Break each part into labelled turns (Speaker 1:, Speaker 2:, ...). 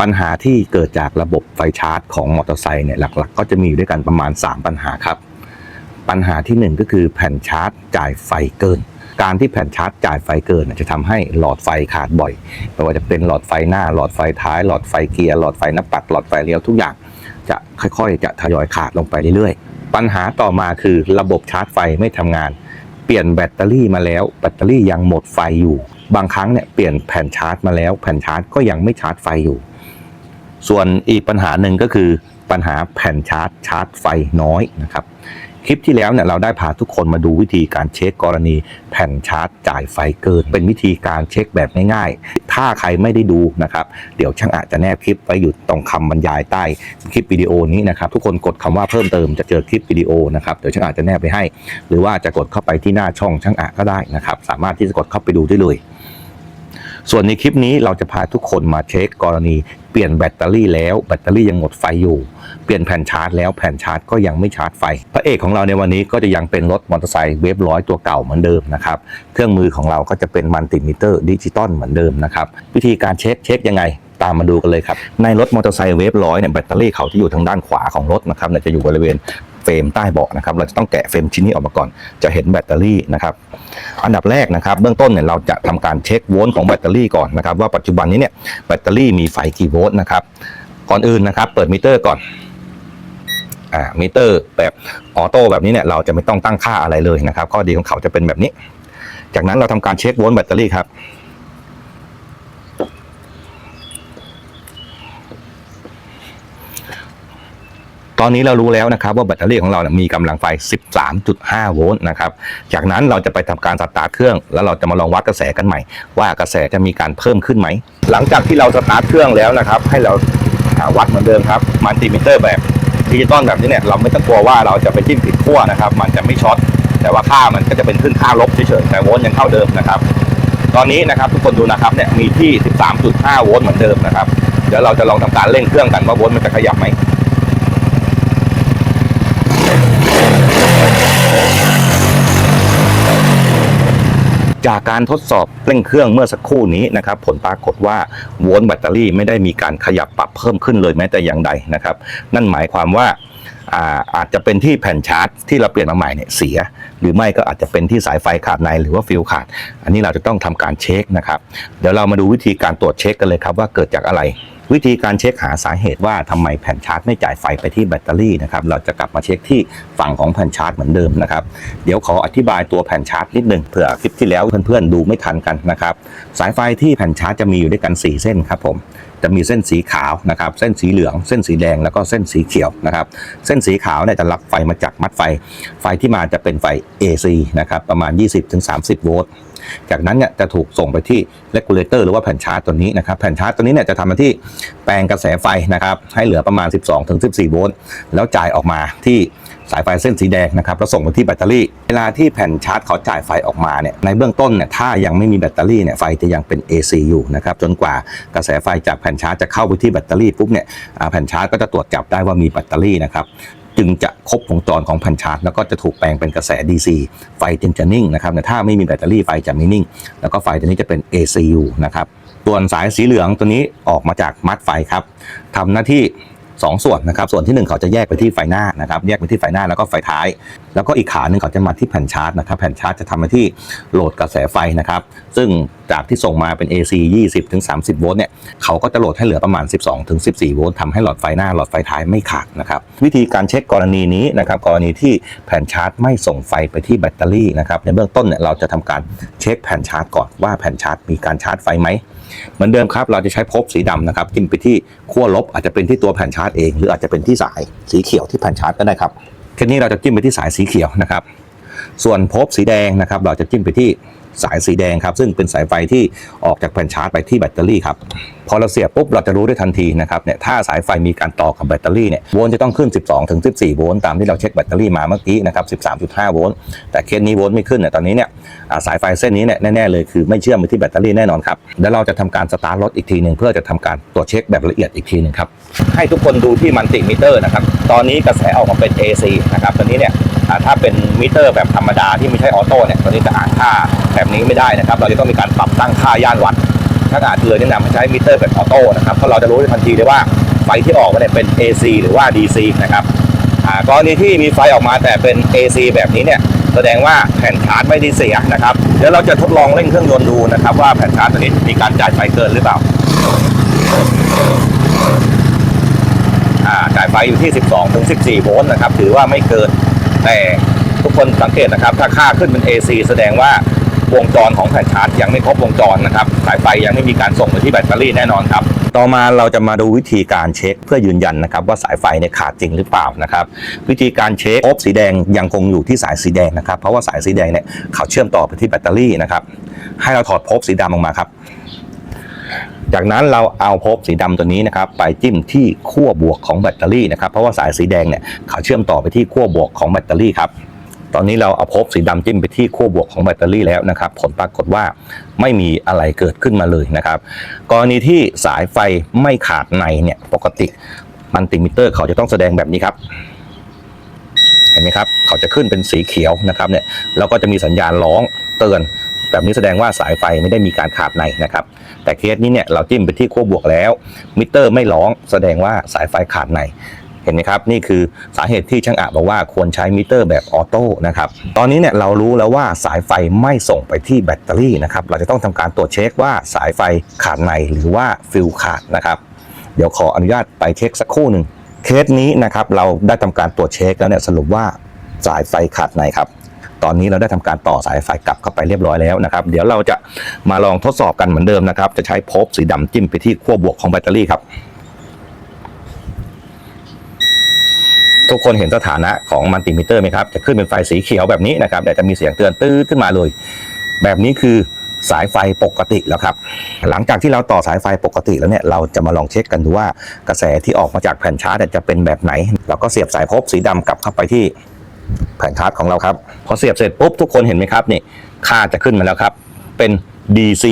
Speaker 1: ปัญหาที่เกิดจากระบบไฟชาร์จของมอเตอร์ไซค์เนี่ยหลักๆ ก็จะมีอยู่ด้วยกันประมาณ 3 ปัญหาครับ ปัญหาทีหนึ่1 ก็คือแผ่นชาร์จจ่ายไฟเกิน การที่แผ่นชาร์จจ่ายไฟเกินจะทำให้หลอดไฟขาดบ่อยไม่ว่าจะเป็นหลอดไฟหน้า หลอดไฟท้าย หลอดไฟเกียร์หลอดไฟหน้าปัดหลอดไฟเลี้ยวทุกอย่าง จะค่อยๆ จะทยอยขาดลงไปเรื่อยๆ ปัญหาต่อมาคือระบบชาร์จไฟไม่ทำงาน เปลี่ยนแบตเตอรี่มาแล้ว แบตเตอรี่ยังหมดไฟอยู่ บางครั้งเนี่ยเปลี่ยนแผ่นชาร์จมาแล้ว แผ่นชาร์จก็ยังไม่ชาร์จไฟอยู่ ส่วนอีกปัญหาหนึ่งก็คือปัญหาแผ่นชาร์จชาร์จไฟน้อยนะครับ คลิปที่แล้วเนี่ยเราได้พาทุกคนมาดูวิธีการเช็คกรณีแผ่นชาร์จจ่ายไฟเกิน เป็นวิธีการเช็คแบบง่ายๆ ถ้าใครไม่ได้ดูนะครับ เดี๋ยวช่างอาจจะแนบคลิปไว้อยู่ตรงคำบรรยายใต้คลิปวิดีโอนี้นะครับ ทุกคนกดคำว่าเพิ่มเติมจะเจอคลิปวิดีโอนะครับเดี๋ยวช่างอาจจะแนบไปให้ หรือว่าจะกดเข้าไปที่หน้าช่องช่างอาก็ได้นะครับ สามารถที่จะกดเข้าไปดูได้เลยส่วนในคลิปนี้เราจะพาทุกคนมาเช็คกรณี เปลี่ยนแบตเตอรี่แล้วแบตเตอรี่ยังหมดไฟอยู่ เปลี่ยนแผ่นชาร์จแล้วแผ่นชาร์จก็ยังไม่ชาร์จไฟ พระเอกของเราในวันนี้ก็จะยังเป็นรถมอเตอร์ไซค์เวฟร้อยตัวเก่าเหมือนเดิมนะครับ เครื่องมือของเราก็จะเป็นมัลติมิเตอร์ดิจิตอลเหมือนเดิมนะครับ วิธีการเช็คเช็คยังไงตามมาดูกันเลยครับ ในรถมอเตอร์ไซค์เวฟร้อยเนี่ยแบตเตอรี่เขาที่อยู่ทางด้านขวาของรถนะครับเนี่ยจะอยู่บริเวณ เฟรมใต้เบาะนะครับเราจะต้องแกะเฟรมชิ้นนี้ออกมาก่อน จะเห็นแบตเตอรี่นะครับอันดับแรกนะครับเบื้องต้นเนี่ยเราจะทำการเช็คโวลต์ของแบตเตอรี่ก่อนนะครับว่าปัจจุบันนี้เนี่ยแบตเตอรี่มีไฟกี่โวลต์นะครับก่อนอื่นนะครับเปิดมิเตอร์ก่อนอ่ามิเตอร์แบบออโต้แบบนี้เนี่ยเราจะไม่ต้องตั้งค่าอะไรเลยนะครับข้อดีของเขาจะเป็นแบบนี้ จากนั้นเราทำการเช็คโวลต์แบตเตอรี่ครับ อนนี้เรารู้แล้วนะครับว่าแบตเตอรี่ของเรามีกำลังไฟ 13.5 โวลต์นะครับ จากนั้นเราจะไปทำการสตาร์ทเครื่องแล้วเราจะมาลองวัดกระแสกันใหม่ ว่ากระแสจะมีการเพิ่มขึ้นไหม หลังจากที่เราสตาร์ทเครื่องแล้วนะครับ ให้เราวัดเหมือนเดิมครับมัลติมิเตอร์แบบดิจิตอลแบบนี้เนี่ยเราไม่ต้องกลัวว่าเราจะไปจิ้มผิดขั้วนะครับ มันจะไม่ช็อตแต่ว่าค่ามันก็จะเป็นขึ้นค่าลบเฉยๆแต่โวลต์ยังเท่าเดิมนะครับ ตอนนี้นะครับทุกคนดูนะครับเนี่ยมีที่ 13.5 โวลต์เหมือนเดิมนะครับเดี๋ยวเราจะลองทำการเร่งเครื่องกันว่าโวลต์มันจะขยับไหม จากการทดสอบเร่งเครื่องเมื่อสักครู่นี้นะครับผลปรากฏว่าโวลต์แบตเตอรี่ไม่ได้มีการขยับปรับเพิ่มขึ้นเลยแม้แต่อย่างใดนะครับนั่นหมายความว่าอาอาจจะเป็นที่แผ่นชาร์จที่เราเปลี่ยนมาใหม่เนี่ยเสีย หรือไม่ก็อาจจะเป็นที่สายไฟขาดในหรือว่าฟิลขาด อันนี้เราจะต้องทำการเช็คนะครับ เดี๋ยวเรามาดูวิธีการตรวจเช็คกันเลยครับว่าเกิดจากอะไร วิธีการเช็คหาสาเหตุว่าทำไมแผ่นชาร์จไม่จ่ายไฟไปที่แบตเตอรี่นะครับเราจะกลับมาเช็คที่ฝั่งของแผ่นชาร์จเหมือนเดิมนะครับเดี๋ยวขออธิบายตัวแผ่นชาร์จนิดหนึ่งเผื่อคลิปที่แล้วเพื่อนๆดูไม่ทันกันนะครับสายไฟที่แผ่นชาร์จจะมีอยู่ด้วยกัน 4 เส้นครับผมจะมีเส้นสีขาวนะครับ เส้นสีเหลือง เส้นสีแดง แล้วก็เส้นสีเขียวนะครับ เส้นสีขาวเนี่ยจะรับไฟมาจากมัดไฟ ไฟที่มาจะเป็นไฟ AC นะครับ ประมาณ 20-30 โวลต์ จากนั้นเนี่ยจะถูกส่งไปที่ regulator หรือว่าแผ่นชาร์จตัวนี้นะครับแผ่นชาร์จตัวนี้เนี่ยจะทำหน้าที่แปลงกระแสไฟนะครับให้เหลือประมาณ 12-14 โวลต์แล้วจ่ายออกมาที่สายไฟเส้นสีแดงนะครับแล้วส่งไปที่แบตเตอรี่ เวลาที่แผ่นชาร์จเขาจ่ายไฟออกมาเนี่ยในเบื้องต้นเนี่ยถ้ายังไม่มีแบตเตอรี่เนี่ยไฟจะยังเป็น AC อยู่นะครับจนกว่ากระแสไฟจากแผ่นชาร์จจะเข้าไปที่แบตเตอรี่ปุ๊บเนี่ยแผ่นชาร์จก็จะตรวจจับได้ว่ามีแบตเตอรี่นะครับ จึงจะครบวงจรของแผ่นชาร์จแล้วก็จะถูกแปลงเป็นกระแส DC ไฟจึงจะนิ่งนะครับแต่ถ้าไม่มีแบตเตอรี่ไฟจะไม่นิ่ง แล้วก็ไฟตัวนี้จะเป็น ACU นะครับส่วนสายสีเหลืองตัวนี้ออกมาจากมัดไฟครับทำหน้าที่2ส่วนนะครับส่วนทีหนึ่1 เขาจะแยกไปที่ไฟหน้านะครับแยกไปที่ไฟหน้าแล้วก็ไฟท้าย แล้วก็อีกขาหนึ่งเขาจะมาที่แผ่นชาร์จนะครับแผ่นชาร์จจะทำหน้าที่โหลดกระแสไฟนะครับซึ่งจากที่ส่งมาเป็น AC 20ถึง30 โวลต์เนี่ยเขาก็จะโหลดให้เหลือประมาณ 12ถึง14 โวลต์ทำให้หลอดไฟหน้าหลอดไฟท้ายไม่ขาดนะครับวิธีการเช็คกรณีนี้นะครับกรณีที่แผ่นชาร์จไม่ส่งไฟไปที่แบตเตอรี่นะครับในเบื้องต้นเนี่ยเราจะทำการเช็คแผ่นชาร์จก่อนว่าแผ่นชาร์จมีการชาร์จไฟไหมเหมือนเดิมครับเราจะใช้พบสีดำนะครับจิ้มไปที่ขั้วลบอาจจะเป็นที่ตัวแผ่นชาร์จเอง หรืออาจจะเป็นที่สายสีเขียวที่แผ่นชาร์จก็ได้ครับทีนี้เราจะจิ้มไปที่สายสีเขียวนะครับ ส่วนพบสีแดงนะครับ เราจะจิ้มไปที่สายสีแดงครับ ซึ่งเป็นสายไฟที่ออกจากแผ่นชาร์จไปที่แบตเตอรี่ครับ พอเราเสียบปุ๊บเราจะรู้ได้ทันทีนะครับเนี่ยถ้าสายไฟมีการต่อกับแบตเตอรี่เนี่ยโวลต์จะต้องขึ้น 12ถึง14 โวลต์ตามที่เราเช็คแบตเตอรี่มาเมื่อกี้นะครับ13.5 โวลต์แต่เคสนี้โวลต์ไม่ขึ้นเนี่ยตอนนี้เนี่ยสายไฟเส้นนี้เนี่ยแน่ๆเลยคือไม่เชื่อมไปที่แบตเตอรี่แน่นอนครับเดี๋ยวเราจะทำการสตาร์ทรถอีกทีหนึ่งเพื่อจะทำการตรวจเช็คแบบละเอียดอีกทีหนึ่งครับให้ทุกคนดูที่มันติมิเตอร์นะครับตอนนี้กระแสออกมาเป็น AC นะครับตอนนี้เนี่ยถ้าเป็นมิเตอร์แบบธรรมดาที่ไม่ใช่ออโต้เนี่ยตัวนี้จะอ่านค่าแบบนี้ไม่ได้นะครับ เราจะต้องมีการปรับตั้งค่าย่านวัด ช่างอาจเลยแนะนำให้ใช้มิเตอร์แบบออโต้นะครับเพราะเราจะรู้ได้ทันทีเลยว่าไฟที่ออกมาเนี่ยเป็น AC หรือว่า DC นะครับกรณีที่มีไฟออกมาแต่เป็น AC แบบนี้เนี่ยแสดงว่าแผ่นชาร์จไม่ได้เสียนะครับเดี๋ยวเราจะทดลองเร่งเครื่องยนต์ดูนะครับว่าแผ่นชาร์จตัวนี้มีการจ่ายไฟเกินหรือเปล่าอ่าจ่ายไฟอยู่ที่ 12 ถึง 14 โวลต์นะครับถือว่าไม่เกินแต่ทุกคนสังเกตนะครับ ถ้าค่าขึ้นเป็น AC แสดงว่า วงจรของแผ่นชาร์จยังไม่ครบวงจรนะครับสายไฟยังไม่มีการส่งไปที่แบตเตอรี่แน่นอนครับต่อมาเราจะมาดูวิธีการเช็คเพื่อยืนยันนะครับว่าสายไฟเนี่ยขาดจริงหรือเปล่านะครับวิธีการเช็คพบสีแดงยังคงอยู่ที่สายสีแดงนะครับ เพราะว่าสายสีแดงเนี่ยเขาเชื่อมต่อไปที่แบตเตอรี่นะครับให้เราถอดพบสีดำออกมาครับ จากนั้นเราเอาพบสีดำตัวนี้นะครับ ไปจิ้มที่ขั้วบวกของแบตเตอรี่นะครับเพราะว่าสายสีแดงเนี่ยเขาเชื่อมต่อไปที่ขั้วบวกของแบตเตอรี่ครับ ตอนนี้เราเอาพบสีดำจิ้มไปที่ขั้วบวกของแบตเตอรี่แล้วนะครับ ผลปรากฏว่าไม่มีอะไรเกิดขึ้นมาเลยนะครับ กรณีที่สายไฟไม่ขาดในเนี่ยปกติมันติมิเตอร์เขาจะต้องแสดงแบบนี้ครับเห็นไหมครับ เขาจะขึ้นเป็นสีเขียวนะครับเนี่ยแล้วก็จะมีสัญญาณร้องเตือนแบบนี้แสดงว่าสายไฟไม่ได้มีการขาดในนะครับ แต่เคสนี้เนี่ยเราจิ้มไปที่ขั้วบวกแล้ว มิเตอร์ไม่ร้องแสดงว่าสายไฟขาดใน เห็นไหมครับ นี่คือสาเหตุที่ช่างอาบอกว่าควรใช้มิเตอร์แบบออโต้นะครับตอนนี้เนี่ยเรารู้แล้วว่าสายไฟไม่ส่งไปที่แบตเตอรี่นะครับเราจะต้องทำการตรวจเช็คว่าสายไฟขาดในหรือว่าฟิลขาดนะครับ เดี๋ยวขออนุญาตไปเช็คสักครู่หนึ่งเคสนี้นะครับเราได้ทำการตรวจเช็คแล้วเนี่ยสรุปว่าสายไฟขาดในครับตอนนี้เราได้ทำการต่อสายไฟกลับเข้าไปเรียบร้อยแล้วนะครับ เดี๋ยวเราจะมาลองทดสอบกันเหมือนเดิมนะครับ จะใช้พบสีดำจิ้มไปที่ขั้วบวกของแบตเตอรี่ครับ ทุกคนเห็นสถานะของมัลติมิเตอร์ไหมครับจะขึ้นเป็นไฟสีเขียวแบบนี้นะครับเดี๋ยวจะมีเสียงเตือนตื้อขึ้นมาเลย แบบนี้คือสายไฟปกติแล้วครับ หลังจากที่เราต่อสายไฟปกติแล้วเนี่ยเราจะมาลองเช็คกันดูว่ากระแสที่ออกมาจากแผ่นชาร์จจะเป็นแบบไหน เราก็เสียบสายพบสีดำกลับเข้าไปที่แผ่นชาร์จของเราครับ พอเสียบเสร็จปุ๊บทุกคนเห็นไหมครับนี่ค่าจะขึ้นมาแล้วครับ เป็น DC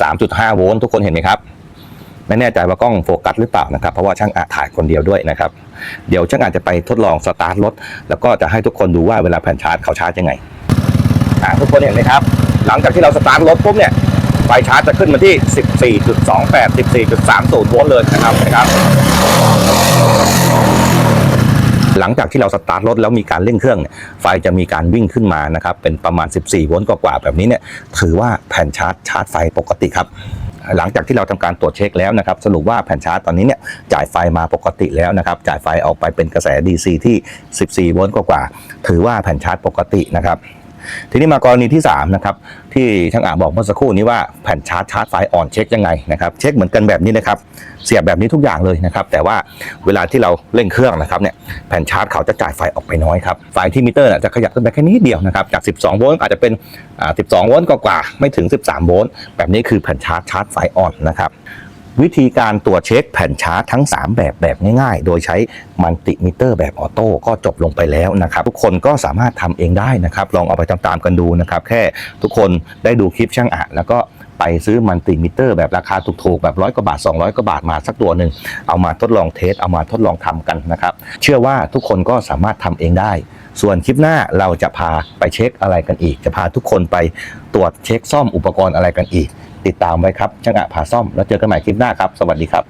Speaker 1: 13.5 โวลต์ทุกคนเห็นไหมครับ ไม่แน่ใจว่ากล้องโฟกัสหรือเปล่านะครับ เพราะว่าช่างอาถ่ายคนเดียวด้วยนะครับ เดี๋ยวช่างอาจจะไปทดลองสตาร์ทรถ แล้วก็จะให้ทุกคนดูว่าเวลาแผ่นชาร์จเขาชาร์จยังไงอ่าทุกคนเห็นไหมครับ หลังจากที่เราสตาร์ทรถปุ๊บเนี่ยไฟชาร์จจะขึ้นมาที่ 14.28 14.30โวลต์เลยนะครับนะครับ หลังจากที่เราสตาร์ทรถแล้วมีการเร่งเครื่องเนี่ยไฟจะมีการวิ่งขึ้นมานะครับ เป็นประมาณ 14 โวลต์กว่าๆแบบนี้เนี่ย ถือว่าแผ่นชาร์จชาร์จไฟปกติครับ หลังจากที่เราทำการตรวจเช็คแล้วนะครับ สรุปว่าแผ่นชาร์จตอนนี้เนี่ยจ่ายไฟมาปกติแล้วนะครับ จ่ายไฟออกไปเป็นกระแส DC ที่ 14 โวลต์กว่าๆถือว่าแผ่นชาร์จปกตินะครับ ทีนี้มากรณีที่3นะครับที่ช่างอาบอกเมื่อสักครู่นี้ว่าแผ่นชาร์จชาร์จไฟอ่อนเช็คยังไงนะครับเช็คเหมือนกันแบบนี้นะครับเสียบแบบนี้ทุกอย่างเลยนะครับแต่ว่าเวลาที่เราเร่งเครื่องนะครับเนี่ยแผ่นชาร์จเขาจะจ่ายไฟออกไปน้อยครับไฟที่มิเตอร์จะขยับขึ้นไปแค่นิดเดียวนะครับจาก 12 โวลต์อาจจะเป็น 12 โวลต์กว่าๆไม่ถึง 13 โวลต์แบบนี้คือแผ่นชาร์จชาร์จไฟอ่อนนะครับ วิธีการตรวจเช็คแผ่นชาร์จทั้ง 3 แบบแบบง่ายๆ โดยใช้มัลติมิเตอร์แบบออโต้ก็จบลงไปแล้วนะครับ ทุกคนก็สามารถทำเองได้นะครับ ลองเอาไปตามๆกันดูนะครับ แค่ทุกคนได้ดูคลิปช่างอะแล้วก็ไปซื้อมัลติมิเตอร์แบบราคาถูกๆ แบบร้อยกว่าบาท 200กว่าบาทมาสักตัวหนึ่งเอามาทดลองเทสเอามาทดลองทำกันนะครับ เชื่อว่าทุกคนก็สามารถทำเองได้ ส่วนคลิปหน้าเราจะพาไปเช็คอะไรกันอีก จะพาทุกคนไปตรวจเช็คซ่อมอุปกรณ์อะไรกันอีก ติดตามไว้ครับช่างอะผ่าซ่อม แล้วเจอกันใหม่คลิปหน้าครับ สวัสดีครับ